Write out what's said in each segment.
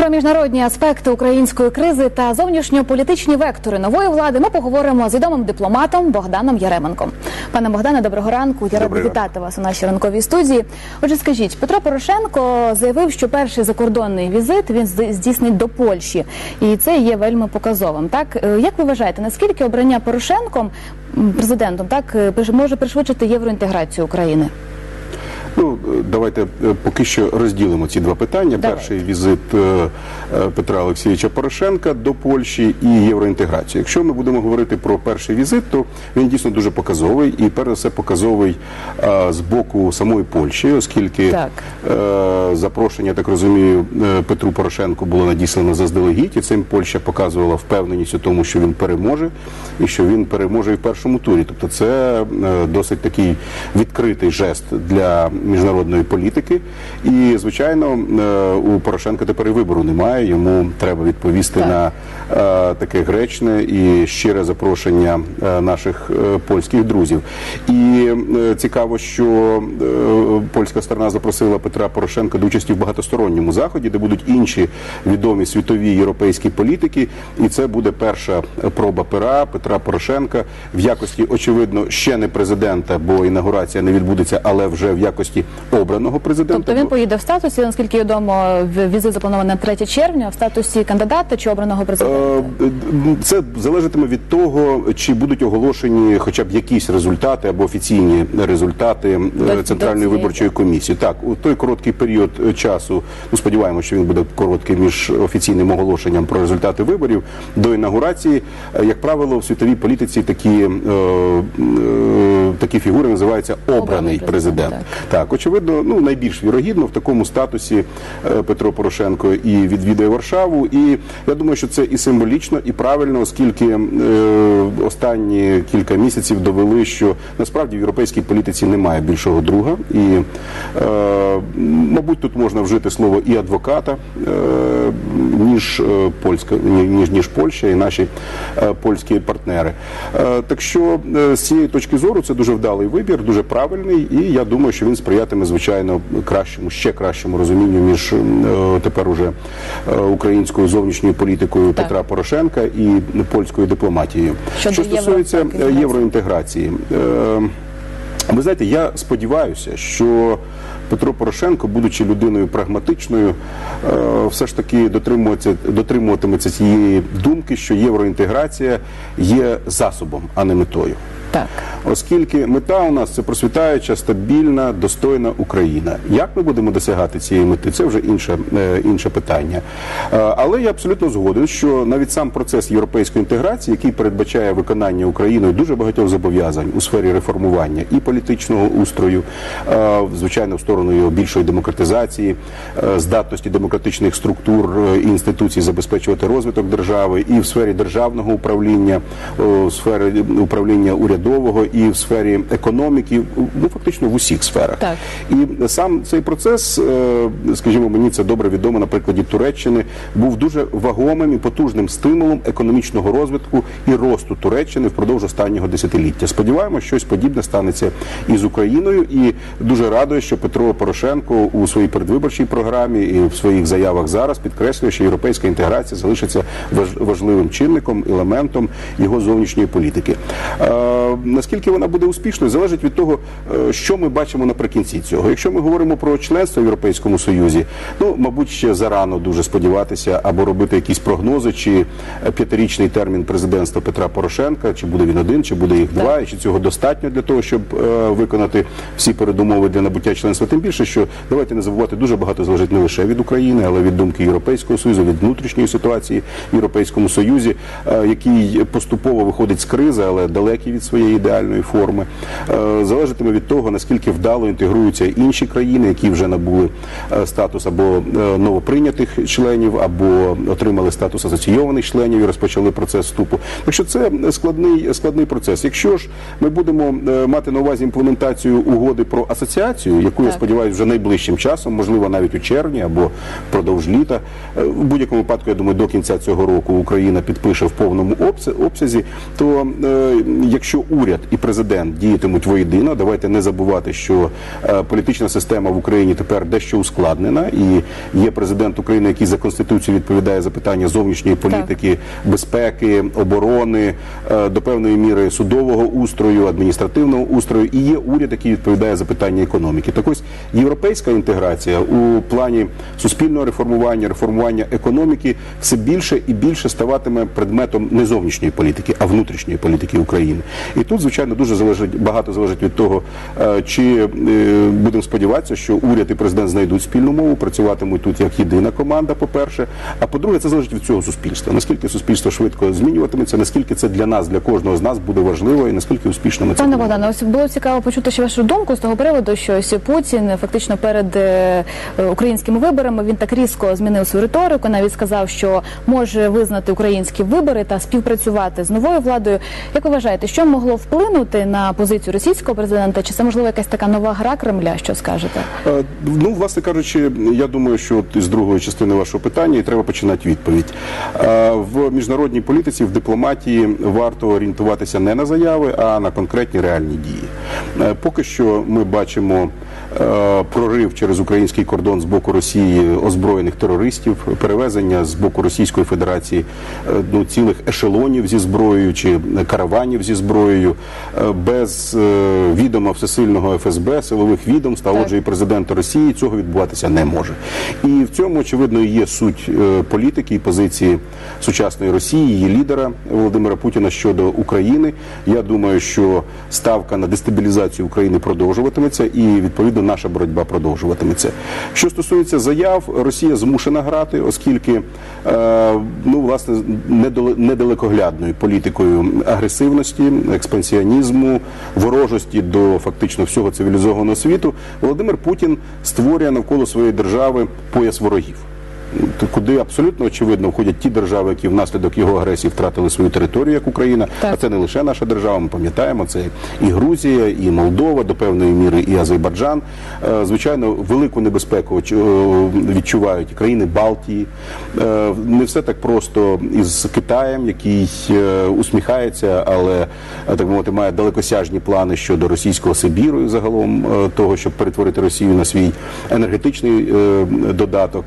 Про міжнародні аспекти української кризи та зовнішньополітичні вектори нової влади ми поговоримо з відомим дипломатом Богданом Яременком. Пане Богдане, доброго ранку. Я рада вітати вас у нашій ранковій студії. Отже, скажіть, Петро Порошенко заявив, що перший закордонний візит він здійснить до Польщі, і це є вельми показовим. Так Е, як ви вважаєте, наскільки обрання Порошенком президентом так е, може пришвидшити євроінтеграцію України? Ну, давайте е, поки що розділимо ці два питання. Давайте. Перший візит е, е, Петра Олексійовича Порошенка до Польщі і євроінтеграцію. Якщо ми будемо говорити про перший візит, то він дійсно дуже показовий і перш за все показовий з боку самої Польщі, оскільки Так. запрошення, так розумію, Петру Порошенку було надіслано заздалегідь, і цим Польща показувала впевненість у тому, що він переможе, і що він переможе і в першому турі. Тобто, це досить такий відкритий жест для міжнародної політики. І звичайно, е, у Порошенка тепер і вибору немає. Йому треба відповісти Так. на е, таке гречне і щире запрошення е, наших польських друзів. І цікаво, що польська сторона запросила Петра Порошенка до участі в багатосторонньому заході, де будуть інші відомі світові європейські політики. І це буде перша проба пера Петра Порошенка в якості, очевидно, ще не президента, бо інаугурація не відбудеться, але вже в якості обраного президента. Тобто він поїде в статусі, наскільки відомо, в- візит запланований на 3 червня в статусі кандидата чи обраного президента. Е, Це залежатиме від того, чи будуть оголошені хоча б якісь результати або офіційні результати е, До- центральної до виборчої комісії. Так, у той короткий період е, часу, ну сподіваємося, що він буде короткий між офіційним оголошенням про результати виборів до інаугурації. Як правило, в світовій політиці такі, е, е, такі фігури називаються обраний, президент. Так, очевидно, ну найбільш вірогідно в такому статусі е, Петро Порошенко і відвідає Варшаву. І я думаю, що це і символічно, і правильно, оскільки е, останні кілька місяців довели, що насправді в європейській політиці немає більшого друга. І, е, мабуть, тут можна вжити слово і адвоката, ніж польська, ніж ніж Польща і наші польські партнери. Так що з цієї точки зору це дуже вдалий вибір, дуже правильний, і я думаю, що він сприятиме звичайно кращому, ще кращому розумінню між е, тепер уже е, українською зовнішньою політикою Так. Петра Порошенка і польською дипломатією. Щодо Що стосується е, євроінтеграції. євроінтеграції. Е, ви знаєте, я сподіваюся, що Петро Порошенко, будучи людиною прагматичною, все ж таки дотримується, дотримуватиметься цієї думки, що євроінтеграція є засобом, а не метою. Так. Оскільки мета у нас це просвітаюча, стабільна, достойна Україна. Як ми будемо досягати цієї мети, це вже інше, е, інше питання. Е, Але я абсолютно згоден, що навіть сам процес європейської інтеграції, який передбачає виконання Україною дуже багатьох зобов'язань у сфері реформування і політичного устрою, е, звичайно, в сторону його більшої демократизації, здатності демократичних структур і інституцій забезпечувати розвиток держави, і в сфері державного управління, у сфері управління урядового, і в сфері економіки, ну фактично в усіх сферах. Так. І сам цей процес, е, скажімо, мені це добре відомо на прикладі Туреччини, був дуже вагомим і потужним стимулом економічного розвитку і росту Туреччини впродовж останнього десятиліття. Сподіваємося, щось подібне станеться і з Україною. І дуже радує, що Петро Порошенко у своїй передвиборчій програмі і в своїх заявах зараз підкреслює, що європейська інтеграція залишиться важ- важливим чинником, елементом його зовнішньої політики. Наскільки вона буде успішною, залежить від того, е, що ми бачимо наприкінці цього. Якщо ми говоримо про членство в Європейському Союзі, ну мабуть, ще зарано дуже сподіватися або робити якісь прогнози, чи п'ятирічний термін президентства Петра Порошенка, чи буде він один, чи буде їх два, і чи цього достатньо для того, щоб е, виконати всі передумови для набуття членства. Тим більше, що давайте не забувати, дуже багато залежить не лише від України, але від думки Європейського союзу, від внутрішньої ситуації в Європейському Союзі, е, який поступово виходить з кризи, але далекий від своєї ідеальної форми. Е, Залежатиме від того, наскільки вдало інтегруються інші країни, які вже набули е, статус або е, новоприйнятих членів, або отримали статус асоційованих членів і розпочали процес вступу. Так що це складний складний процес. Якщо ж ми будемо мати на увазі імплементацію угоди про асоціацію, яку я сподіваюся вже найближчим часом, можливо, навіть у червні або впродовж літа, в будь-якому випадку, я думаю, до кінця цього року Україна підпише в повному обсязі, то якщо уряд і президент діятимуть воєдино. Давайте не забувати, що е, політична система в Україні тепер дещо ускладнена, і є президент України, який за конституцією відповідає за питання зовнішньої політики, безпеки, оборони, е, до певної міри судового устрою, адміністративного устрою, і є уряд, який відповідає за питання економіки. Так ось європейська інтеграція у плані суспільного реформування, реформування економіки все більше і більше ставатиме предметом не зовнішньої політики, а внутрішньої політики України. І тут, звичайно, дуже залежить багато залежить від того, е, чи е, будемо сподіватися, що уряд і президент знайдуть спільну мову, працюватимуть тут як єдина команда. По перше, а по-друге, це залежить від цього суспільства. Наскільки суспільство швидко змінюватиметься, наскільки це для нас, для кожного з нас буде важливо, і наскільки успішно ми це Пане. Богдане, ось було цікаво почути ще вашу думку з того приводу, що ось Путін фактично перед е, українськими виборами він так різко змінив свою риторику. Навіть сказав, що може визнати українські вибори та співпрацювати з новою владою. Як ви вважаєте, що могло вплинути на позицію російського президента? Чи це можливо якась така нова гра Кремля? Що скажете? Е, Ну, власне кажучи, я думаю, що от із другої частини вашого питання і треба починати відповідь. Е, В міжнародній політиці, в дипломатії варто орієнтуватися не на заяви, а на конкретні реальні дії. Е, Поки що ми бачимо прорив через український кордон з боку Росії озброєних терористів, перевезення з боку Російської Федерації е, ну, цілих ешелонів зі зброєю чи караванів зі зброєю е, без е, відома всесильного ФСБ, силових відомств, а отже і президента Росії цього відбуватися не може. І в цьому очевидно є суть е, політики і позиції сучасної Росії, її лідера Володимира Путіна щодо України. Я думаю, що ставка на дестабілізацію України продовжуватиметься, і відповідно наша боротьба продовжуватиметься. Що стосується заяв, Росія змушена грати, оскільки е, ну власне недале- недалекоглядною політикою агресивності, експансіонізму, ворожості до фактично всього цивілізованого світу, Володимир Путін створює навколо своєї держави пояс ворогів. Куди абсолютно очевидно входять ті держави, які внаслідок його агресії втратили свою територію, як Україна. Так. А це не лише наша держава. Ми пам'ятаємо це і Грузія, і Молдова, до певної міри, і Азербайджан. Е, Звичайно, велику небезпеку е, відчувають країни Балтії. Е, Не все так просто із Китаєм, який усміхається, але так мовити, має далекосяжні плани щодо російського Сибіру і загалом того, щоб перетворити Росію на свій енергетичний додаток.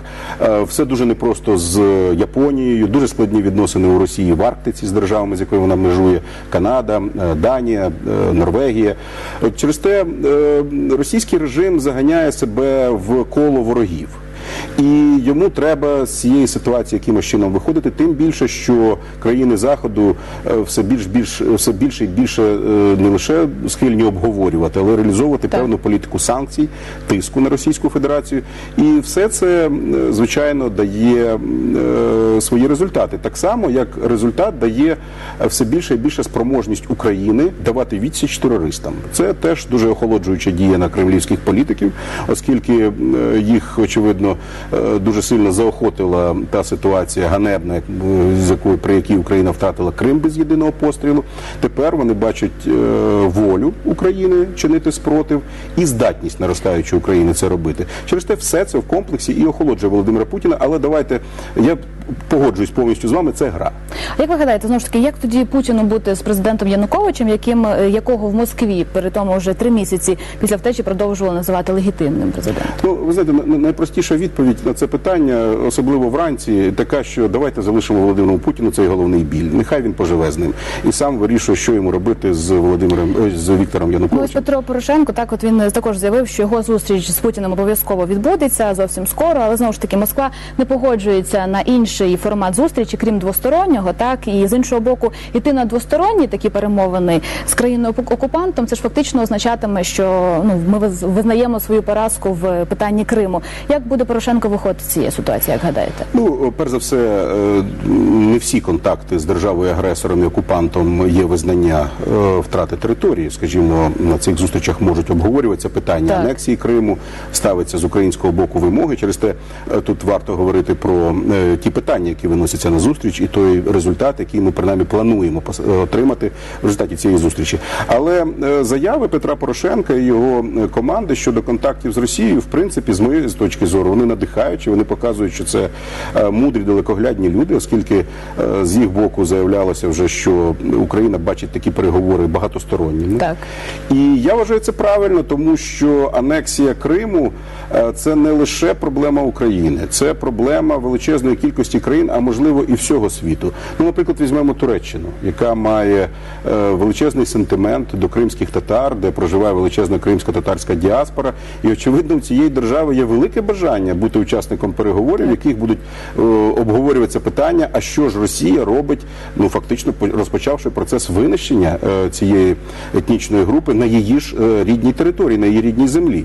Е, Все дуже непросто з Японією, дуже складні відносини у Росії в Арктиці з державами, з якою вона межує Канада, е, Данія, е, Норвегія. Через те е, російський режим заганяє себе в коло ворогів. І йому треба з цієї ситуації якимось чином виходити, тим більше, що країни заходу е, все більш більш все більше і більше е, не лише схильні обговорювати, але реалізовувати Так. певну політику санкцій, тиску на Російську Федерацію. І все це е, звичайно дає е, свої результати. Так само, як результат дає все більше і більше спроможність України давати відсіч терористам. Це теж дуже охолоджуюча дія на кремлівських політиків, оскільки їх очевидно дуже сильно заохотила та ситуація ганебна, е, з якої при якій Україна втратила Крим без єдиного пострілу. Тепер вони бачать е, волю України чинити спротив і здатність наростаючої України це робити. Через те все це в комплексі і охолоджує Володимира Путіна. Але давайте я погоджуюсь повністю з вами. Це гра. А Як ви гадаєте, знову ж таки, як тоді Путіну бути з президентом Януковичем, яким е, якого в Москві при тому вже три місяці після втечі продовжували називати легітимним президентом? Ну, ви знаєте, на- на- найпростіша відповідь на це питання, особливо вранці, така, що давайте залишимо Володимиру Путіну цей головний біль. Нехай він поживе з ним і сам вирішує, що йому робити з Володимиром е, з Віктором Ну, ось Петро Порошенко, так от він також заявив, що його зустріч з Путіним обов'язково відбудеться зовсім скоро, але знову ж таки Москва не погоджується на інший формат зустрічі, крім двостороннього. Так і з іншого боку, іти на двосторонні такі перемовини з країною окупантом, це ж фактично означатиме, що ну ми виз- визнаємо свою поразку в питанні Криму. Як буде Порошенко виходити з цієї ситуації? Як гадаєте? Ну, перш за все, е, не всі контакти з державою агресором і окупантом є визнання е, втрати території. Скажімо, на цих зустрічах можуть обговорюватися питання Так. анексії Криму, ставиться з українського боку вимоги. Через те е, тут варто говорити про ті питання, які виносяться на зустріч, і той результат, який ми принаймні плануємо отримати в результаті цієї зустрічі. Але заяви Петра Порошенка і його команди щодо контактів з Росією, в принципі, з моєї з точки зору, вони надихають. Надихаючі. Вони показують, що це е, мудрі, далекоглядні люди, оскільки е, з їх боку заявлялося вже, що Україна бачить такі переговори багатосторонніми. Так. І я вважаю це правильно, тому що анексія Криму це не лише проблема України, це проблема величезної кількості країн, а можливо і всього світу. Ну, наприклад, візьмемо Туреччину, яка має е, величезний сентимент до кримських татар, де проживає величезна кримсько-татарська діаспора. І очевидно, у цієї держави є велике бажання бути учасником переговорів, в яких будуть е, обговорюватися питання, а що ж Росія робить, ну фактично по- розпочавши процес винищення е, цієї етнічної групи на її ж е, рідній території, на її рідній землі.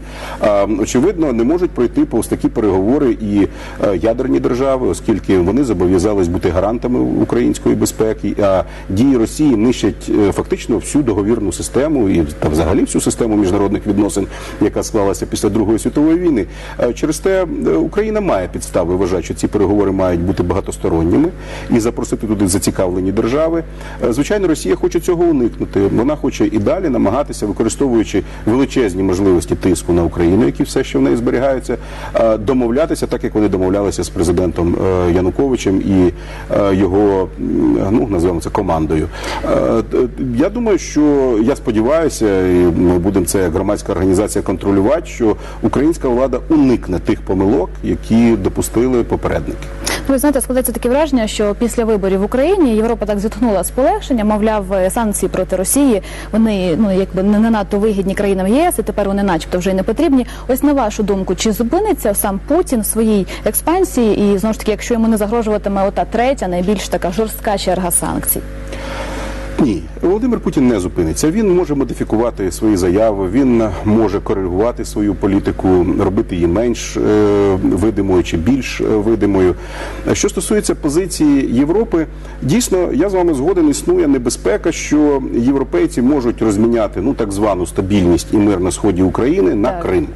Очевидно, не можуть пройти повз такі переговори і е, ядерні держави, оскільки вони зобов'язались бути гарантами української безпеки. А дії Росії нищать е, фактично всю договірну систему і та взагалі всю систему міжнародних відносин, яка склалася після Другої світової війни. Е, Через те Україна має підстави вважати, що ці переговори мають бути багатосторонніми і запросити туди зацікавлені держави. Звичайно, Росія хоче цього уникнути. Вона хоче і далі намагатися, використовуючи величезні можливості тиску на Україну, які все ще в неї зберігаються, е, домовлятися так, як вони домовлялися з президентом е, Януковичем і е, його ну називаємо це командою. Я думаю, що я сподіваюся, і ми будемо це громадська організація контролювати, що українська влада уникне тих помилок, які допустили попередники. Ви знаєте, складається таке враження, що після виборів в Україні Європа так зітхнула з полегшення, мовляв, е, санкції проти Росії вони ну якби не надто вигідні країнам ЄС, і тепер вони, начебто, вже й не потрібні. Ось на вашу думку, чи зупиниться сам Путін в своїй експансії? І знову ж таки, якщо йому не загрожуватиме ота третя, найбільш така жорстка черга санкцій? Ні, Володимир Путін не зупиниться. Він може модифікувати свої заяви, він може коригувати свою політику, робити її менш е, видимою чи більш е, видимою. Що стосується позиції Європи, дійсно я з вами згоден. Існує небезпека, що європейці можуть розміняти ну так звану стабільність і мир на сході України на Так. Крим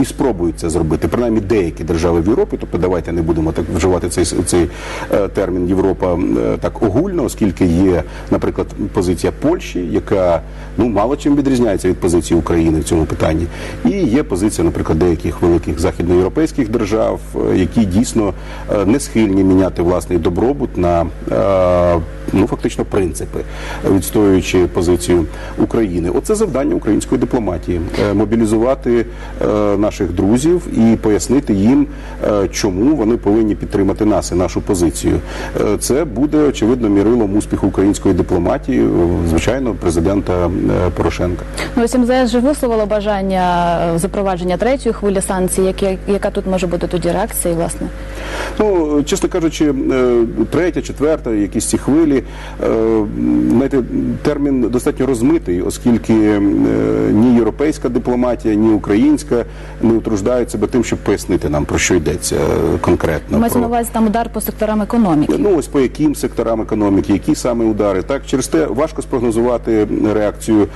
і спробують це зробити. Принаймні деякі держави в Європі. Тобто, давайте не будемо так вживати цей цей е, термін Європа е, так огульно, оскільки є, наприклад, позиція Польщі, яка ну мало чим відрізняється від позиції України в цьому питанні, і є позиція, наприклад, деяких великих західноєвропейських держав, е, які дійсно е, не схильні міняти власний добробут на е, ну фактично принципи, відстоюючи позицію України. Оце завдання української дипломатії е, мобілізувати е, наших друзів і пояснити їм, е, чому вони повинні підтримати нас і нашу позицію. Це буде очевидно мірилом успіху української дипломатії, звичайно, президента Порошенка. Ну ось МЗС вже висловило бажання запровадження третьої хвилі санкцій. Яке- яка тут може бути тоді реакція, власне? Ну, чесно кажучи, третя, четверта, якісь ці хвилі, е, знаєте, термін достатньо розмитий, оскільки е, ні європейська дипломатія, ні українська не утруждають себе тим, щоб пояснити нам про що йдеться е, конкретно. Мається на увазі там удар по секторам економіки. Ну ось по яким секторам економіки, які саме удари. Так через те важко спрогнозувати реакцію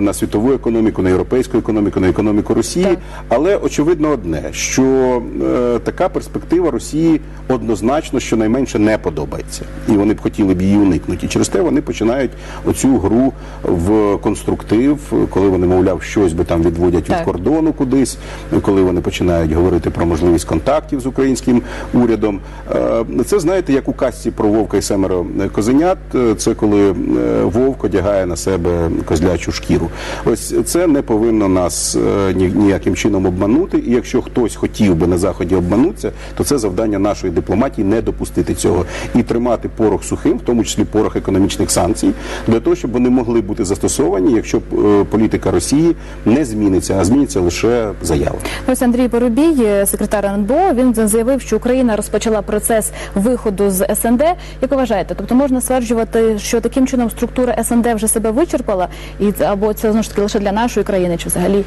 на світову економіку, на європейську економіку, на економіку Росії. Так. Але очевидно одне, що е, така перспектива Росії однозначно щонайменше не подобається, і вони б хотіли б її уникнути. І через те вони починають оцю гру в конструктив, коли вони, мовляв, щось би там відводять від кордону кудись, коли вони починають говорити про можливість контактів з українським урядом. Е, Це знаєте, як у казці про вовка і семеро козенят. Е, Це коли е, вовк одягає на себе козлячу шкіру. Ось це не повинно нас ніяким чином обманути. І якщо хтось хотів би на заході обманутися, то це завдання нашої дипломатії не допустити цього і тримати порох сухим, в тому числі порох економічних санкцій, для того, щоб вони могли бути застосовані, якщо е, політика Росії не зміниться, а зміниться лише заява. Ось Андрій Порубій, е, секретар НБО, він заявив, що Україна розпочала процес виходу з СНД. Як ви вважаєте? Тобто можна стверджувати, що таким чином структура СНД вже себе вичерпала, і або це знову ж таки лише для нашої країни, чи взагалі?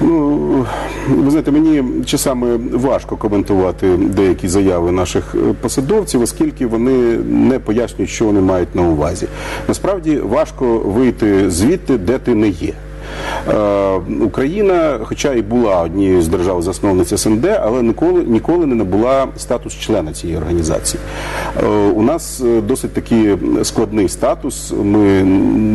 Ну ви знаєте, мені часами важко коментувати деякі заяви наших е, посадовців, оскільки вони не пояснюють, що вони мають на увазі. Насправді важко вийти звідти, де ти не є. Е, Україна, хоча і була однією з держав засновниць СНД, але ніколи ніколи не набула статус члена цієї організації. Е, У нас е, досить такий складний статус. Ми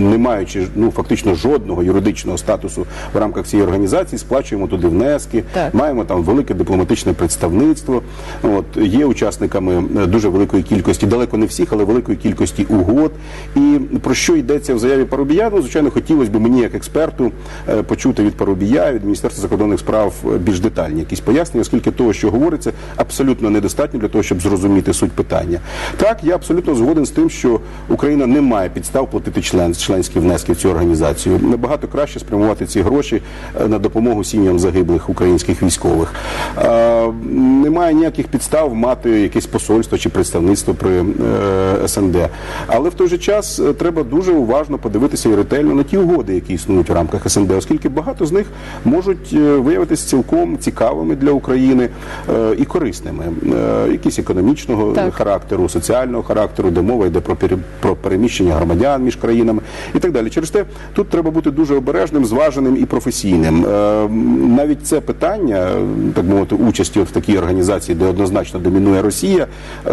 не маючи ну фактично жодного юридичного статусу в рамках цієї організації, сплачуємо туди внески, Так. маємо там велике дипломатичне представництво. От є учасниками дуже великої кількості, далеко не всіх, але великої кількості угод. І про що йдеться в заяві Парубія? Ну, звичайно, хотілося б мені, як експерту, почути від Парубія, від Міністерства закордонних справ е, більш детальні якісь пояснення, оскільки того, що говориться, абсолютно недостатньо для того, щоб зрозуміти суть питання. Так, я абсолютно згоден з тим, що Україна не має підстав платити член членські внески в цю організацію. Набагато краще спрямувати ці гроші е, на допомогу сім'ям загиблих українських військових. Е, Немає ніяких підстав мати якесь посольство чи представництво при е, СНД. Але в той же час е, треба дуже уважно подивитися і ретельно на ті угоди, які існують в рамках СНД, оскільки багато з них можуть е, виявитися цілком цікавими для України е, і корисними, Е, якісь економічного Так. характеру, соціального характеру, де мова йде про про переміщення громадян між країнами і так далі. Через те тут треба бути дуже обережним, зваженим і професійним. Навіть це питання, так мовити, участі от в такій організації, де однозначно домінує Росія,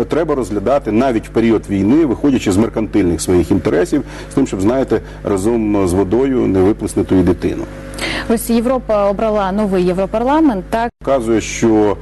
треба розглядати навіть в період війни, виходячи з меркантильних своїх інтересів, з тим, щоб знаєте, разом з водою не виплеснути і дитину. Ось Європа обрала новий європарламент. Так Показує, що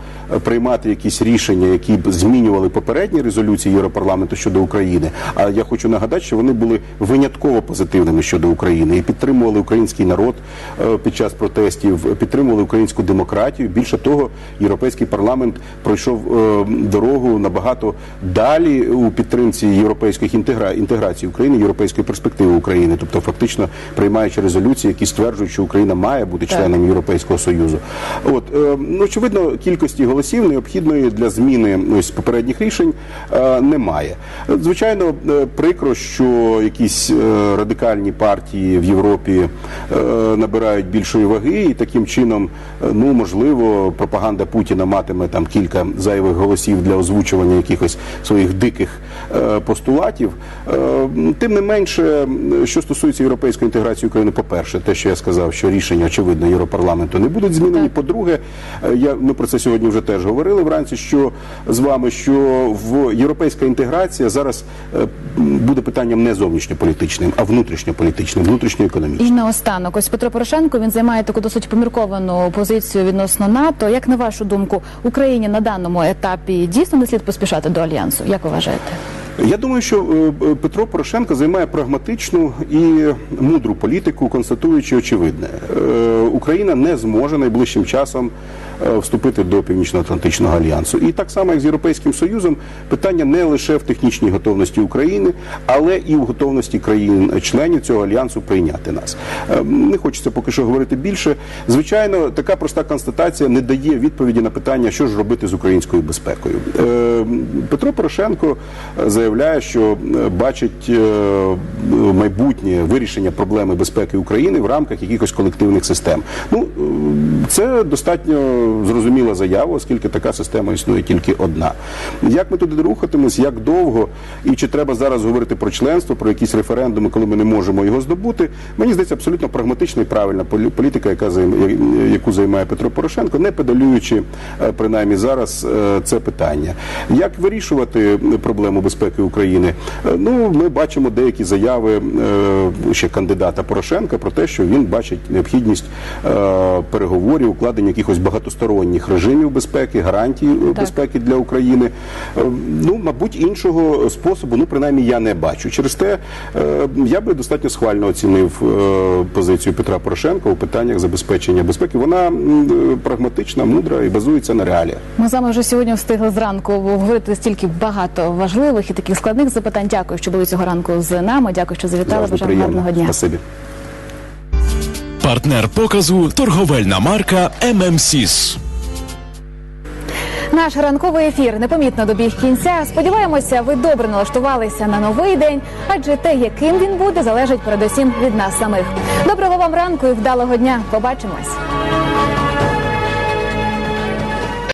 приймати якісь рішення, які б змінювали попередні резолюції Європарламенту щодо України. А я хочу нагадати, що вони були винятково позитивними щодо України і підтримували український народ е, під час протестів, підтримували українську демократію. Більше того, європейський парламент пройшов е, дорогу набагато далі у підтримці європейських інтегра... інтеграції України, європейської перспективи України, тобто фактично приймаючи резолюції, які стверджують, що Україна має бути Так. членом Європейського союзу. От е, ну очевидно, кількості голосів необхідної для зміни ось попередніх рішень е, немає. Звичайно, е, прикро, що якісь е, радикальні партії в Європі е, набирають більшої ваги, і таким чином, е, ну можливо, пропаганда Путіна матиме там кілька зайвих голосів для озвучування якихось своїх диких е, постулатів. Е, Тим не менше, що стосується європейської інтеграції України, по-перше, те, що я сказав, що рішення очевидно Європарламенту не будуть змінені. По-друге, е, я ми про це сьогодні вже теж говорили вранці. Що з вами, що в європейська інтеграція зараз е, буде питанням не зовнішньополітичним, а внутрішньополітичним, внутрішньоекономічним. і наостанок, ось Петро Порошенко він займає таку досить помірковану позицію відносно НАТО. Як на вашу думку, Україні на даному етапі дійсно не слід поспішати до альянсу? Як ви вважаєте? Я думаю, що е, е, Петро Порошенко займає прагматичну і мудру політику, констатуючи очевидне. Україна не зможе найближчим часом вступити до Північно-Атлантичного альянсу. І так само, як з Європейським Союзом, питання не лише в технічній готовності України, але і в готовності країн-членів цього альянсу прийняти нас. Е, Не хочеться поки що говорити більше. Звичайно, така проста констатація не дає відповіді на питання, що ж робити з українською безпекою. Е, Петро Порошенко е, заявляє, що е, бачить е, майбутнє вирішення проблеми безпеки України в рамках якихось колективних систем. Ну е, це достатньо зрозуміла заява, оскільки така система існує тільки одна. Як ми туди рухатимось, як довго і чи треба зараз говорити про членство, про якісь референдуми, коли ми не можемо його здобути? Мені здається, абсолютно прагматична і правильна полі- політика, яка яку займає Петро Порошенко, не педалюючи е, принаймні зараз е, це питання. Як вирішувати проблему безпеки України? Е, Ну, ми бачимо деякі заяви ще кандидата Порошенка про те, що він бачить необхідність е, переговорів, укладення якихось багатосторонніх режимів безпеки, гарантій е, безпеки для України. Е, Ну, мабуть, іншого способу, ну принаймні я не бачу. Через те е, я би достатньо схвально оцінив позицію Петра Порошенка у питаннях забезпечення безпеки. Вона прагматична, мудра і базується на реаліях. Ми з вами вже сьогодні встигли зранку говорити стільки багато важливих і таких складних запитань. Дякую, що були цього ранку з нами. Дякую, що завітали. Бажаю гарного дня. Спасибі. Партнер показу торговельна марка ММСІС. Наш ранковий ефір непомітно добіг кінця. Сподіваємося, ви добре налаштувалися на новий день, адже те, яким він буде, залежить передусім від нас самих. Доброго вам ранку і вдалого дня. Побачимось.